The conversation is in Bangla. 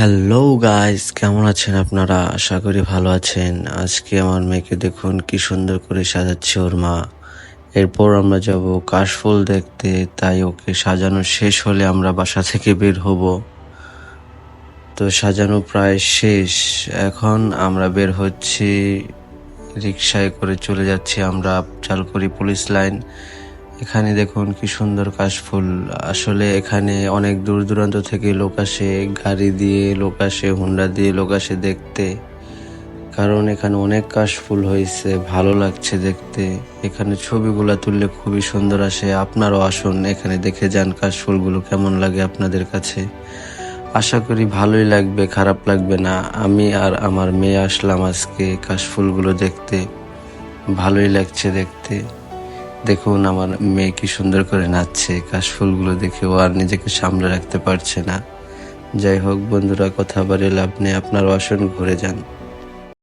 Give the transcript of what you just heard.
হ্যালো গাইস কেমন আছেন আপনারা? আশা করি ভালো আছেন। আজকে আমার মেয়েকে দেখুন, কি সুন্দর করে সাজাচ্ছে ওর মা। এরপর আমরা যাব কাশফুল দেখতে, তাই ওকে সাজানো শেষ হলে আমরা বাসা থেকে বের হব। তো সাজানো প্রায় শেষ। এখন আমরা বের হচ্ছি রিক্সায় করে চলে যাচ্ছি আমরা, চালকুড়ি পুলিশ লাইন। এখানে দেখুন কি সুন্দর কাশফুল। আসলে এখানে অনেক দূর দূরান্ত থেকে লোক আসে, গাড়ি দিয়ে লোক আসে, হুন্ডা দিয়ে লোক আসে দেখতে। কারণ এখানে অনেক কাশফুল হয়েছে, ভালো লাগছে দেখতে। এখানে ছবিগুলো তুললে খুবই সুন্দর আসে, আপনারাও আসুন এখানে দেখে যান কাশফুলগুলো কেমন লাগে আপনাদের কাছে। আশা করি ভালোই লাগবে, খারাপ লাগবে না। আমি আর আমার মেয়ে আসলাম আজকে কাশফুলগুলো দেখতে, ভালোই লাগছে দেখতে। দেখুন, আমার মেয়ে কি সুন্দর করে নাচছে। কাশফুলগুলো দেখে ও আর নিজেকে সামলে রাখতে পারছে না। যাই হোক, বন্ধুরা, কথা বাড়ে লাভ নেই। আপনার আসন ঘুরে যান।